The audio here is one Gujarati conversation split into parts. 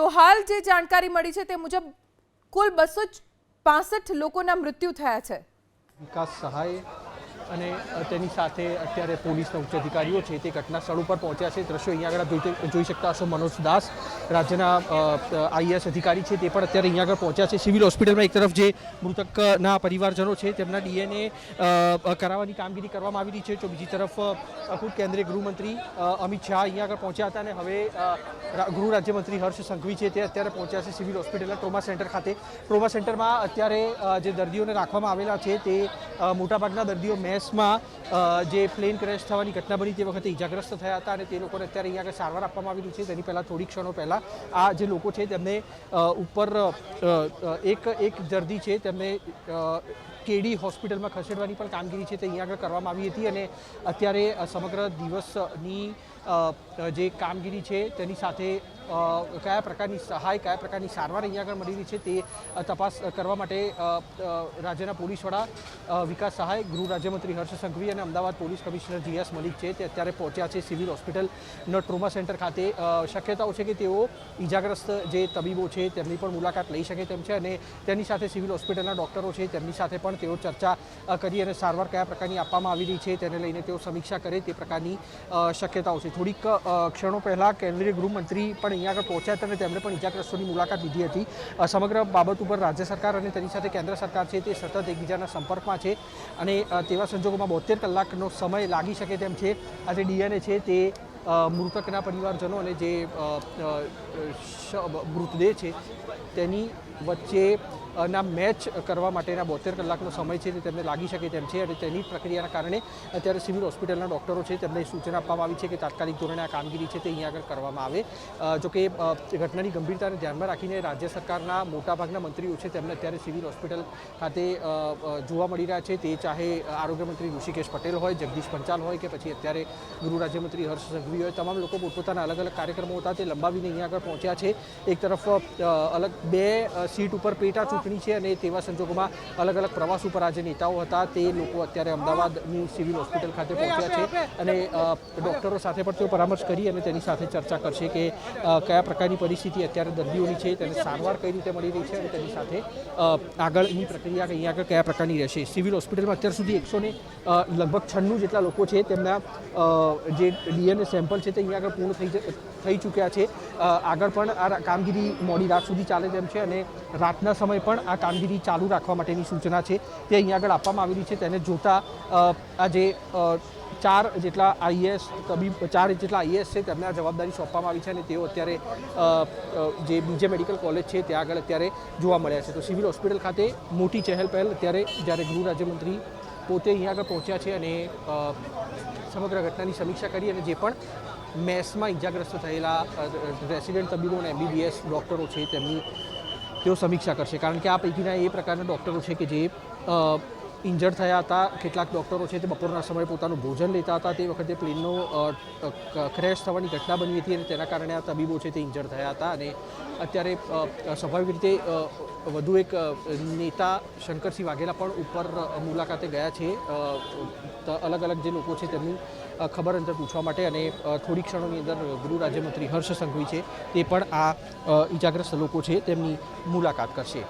તો હાલ જે જાણકારી મળી છે તે મુજબ કુલ બસો લોકોના મૃત્યુ થયા છે. વિકાસ સહાય અને તેની સાથે અત્યારે પોલીસના ઉચ્ચ અધિકારીઓ છે તે ઘટના સ્થળ ઉપર પહોંચ્યા છે. દ્રશ્યો અહીંયા આગળ જોઈ શકતા હશો મનોજ દાસ, રાજ્યના આઈએસ અધિકારી છે તે પણ અત્યારે અહીંયા આગળ પહોંચ્યા છે. સિવિલ હોસ્પિટલમાં એક તરફ જે મૃતકના પરિવારજનો છે તેમના ડીએનએ કરાવવાની કામગીરી કરવામાં આવી રહી છે. તો બીજી તરફ ખુદ કેન્દ્રીય ગૃહમંત્રી અમિત શાહ અહીંયા આગળ પહોંચ્યા હતા અને હવે ગૃહ રાજ્યમંત્રી હર્ષ સંઘવી છે તે અત્યારે પહોંચ્યા છે સિવિલ હોસ્પિટલના ટ્રોમા સેન્ટર ખાતે. ટ્રોમા સેન્ટરમાં અત્યારે જે દર્દીઓને રાખવામાં આવેલા છે તે મોટાભાગના દર્દીઓ મેસમાં જે પ્લેન ક્રેશ થવાની ઘટના બની તે વખતે ઇજાગ્રસ્ત થયા હતા અને તે લોકોને અત્યારે અહીંયા આગળ સારવાર આપવામાં આવી રહી છે. તેની પહેલાં થોડી ક્ષણો પહેલાં આ જે લોકો છે તેમને ઉપર એક એક દર્દી છે તેમને કેડી હોસ્પિટલમાં ખસેડવાની પણ કામગીરી છે તે અહીંયા આગળ કરવામાં આવી હતી અને અત્યારે સમગ્ર દિવસની જે કામગીરી છે તેની સાથે કયા પ્રકારની સહાય, કયા પ્રકારની સારવાર અહીંયા આગળ મળી રહી છે તે તપાસ કરવા માટે રાજ્યના પોલીસ વડા વિકાસ સહાય, ગૃહ રાજ્યમંત્રી હર્ષ સંઘવી અને Ahmedabad police commissioner GS Malik છે. તે અત્યારે પહોંચ્યા છે સિવિલ હોસ્પિટલનો ટ્રોમા સેન્ટર ખાતે. શક્યતાઓ છે કે તેઓ ઈજાગ્રસ્ત જે તબીબો છે તેમની પણ મુલાકાત લઈ શકે તેમ છે અને તેની સાથે સિવિલ હોસ્પિટલના ડૉક્ટરો છે તેમની સાથે પણ તેઓ ચર્ચા કરી અને સારવાર કયા પ્રકારની આપવામાં આવી રહી છે તેને લઈને તેઓ સમીક્ષા કરે તે પ્રકારની શક્યતાઓ છે. થોડીક ક્ષણો પહેલાં કેન્દ્રીય ગૃહમંત્રી પણ અહીંયા આગળ પહોંચ્યા હતા અને તેમણે પણ ઇજાગ્રસ્તોની મુલાકાત લીધી હતી. સમગ્ર બાબત ઉપર રાજ્ય સરકાર અને તેની સાથે કેન્દ્ર સરકાર છે તે સતત એકબીજાના સંપર્કમાં છે અને તેવા સંજોગોમાં બોતેર કલાકનો સમય લાગી શકે તેમ છે. આ જે ડીએનએ છે તે મૃતકના પરિવારજનો અને જે મૃતદેહ છે તેની વચ્ચે ના મેચ કરવા માટેના બોતેર કલાકનો સમય છે તે તેમને લાગી શકે તેમ છે અને તેની પ્રક્રિયાના કારણે અત્યારે સિવિલ હોસ્પિટલના ડૉક્ટરો છે તેમને સૂચના આપવામાં આવી છે કે તાત્કાલિક ધોરણે આ કામગીરી છે તે અહીંયા આગળ કરવામાં આવે. જો કે ઘટનાની ગંભીરતાને ધ્યાનમાં રાખીને રાજ્ય સરકારના મોટાભાગના મંત્રીઓ છે તેમને અત્યારે સિવિલ હોસ્પિટલ ખાતે જોવા મળી રહ્યા છે. તે ચાહે આરોગ્યમંત્રી ઋષિકેશ પટેલ હોય, જગદીશ પંચાલ હોય કે પછી અત્યારે ગૃહ રાજ્યમંત્રી હર્ષ સંઘવી હોય, તમામ લોકો પોતપોતાના અલગ અલગ કાર્યક્રમો હતા તે લંબાવીને અહીંયા આગળ પહોંચ્યા છે. એક તરફ અલગ બે સીટ ઉપર પેટા ચૂંટણી છે અને તેવા સંજોગોમાં અલગ અલગ પ્રવાસ ઉપર આ જે નેતાઓ હતા. તે લોકો અત્યારે અમદાવાદની સિવિલ હોસ્પિટલ ખાતે પહોંચ્યા છે અને ડૉક્ટરો સાથે પણ તેઓ પરામર્શ કરી અને તેની સાથે ચર્ચા કરશે કે કયા પ્રકારની પરિસ્થિતિ અત્યારે દર્દીઓની છે તેને સારવાર કઈ રીતે મળી રહી છે અને તેની સાથે આગળની પ્રક્રિયા અહીંયા આગળ કયા પ્રકારની રહેશે. સિવિલ હોસ્પિટલમાં અત્યાર સુધી એકસો ને લગભગ છન્નું જેટલા લોકો છે તેમના જે ડીએનએ સેમ્પલ છે તે અહીંયા આગળ પૂર્ણ થઈ થઈ ચૂક્યા છે. આગળ પણ આ કામગીરી મોડી રાત સુધી ચાલે તેમ છે અને રાતના સમય પણ આ કામગીરી ચાલુ રાખવા માટેની સૂચના છે. તે અહીં આગળ આપવામાં આવેલી છે. તેને જોતા આ જે ચાર જેટલા આઈએસ તબીબ, ચાર જેટલા આઈએસ છે તેમને આ જવાબદારી સોંપવામાં આવી છે અને તેઓ અત્યારે જે બીજે મેડિકલ કોલેજ છે ત્યાં આગળ અત્યારે જોવા મળ્યા છે. તો સિવિલ હોસ્પિટલ ખાતે મોટી ચહેલ પહેલ અત્યારે જ્યારે ગૃહ રાજ્યમંત્રી પોતે અહીંયા આગળ પહોંચ્યા છે અને સમગ્ર ઘટનાની સમીક્ષા કરી અને જે પણ મેસમાં ઇજાગ્રસ્ત થયેલા રેસિડેન્ટ તબીબો અને એમબીબીએસ ડૉક્ટરો છે તેમની તેઓ સમીક્ષા કરશે. કારણ કે આ પૈકીના એ પ્રકારના ડૉક્ટરો છે કે જે ઇન્જર્ડ થયા હતા. કેટલાક ડૉક્ટરો છે તે બપોરના સમયે પોતાનું ભોજન લેતા હતા. તે વખતે પ્લેનનો ક્રેશ થવાની ઘટના બની હતી અને તેના કારણે આ તબીબો છે તે ઇન્જર્ડ થયા હતા અને અત્યારે સ્વાભાવિક રીતે વધુ એક નેતા શંકરસિંહ વાઘેલા પણ ઉપર મુલાકાતે ગયા છે. અલગ અલગ જે લોકો છે તેમની ખબર અંતર પૂછવા માટે અને થોડી ક્ષણોની અંદર ગૃહ રાજ્યમંત્રી હર્ષ સંઘવી છે તે પણ આ ઇજાગ્રસ્ત લોકો છે તેમની મુલાકાત કરશે.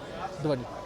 ધ્વનિ.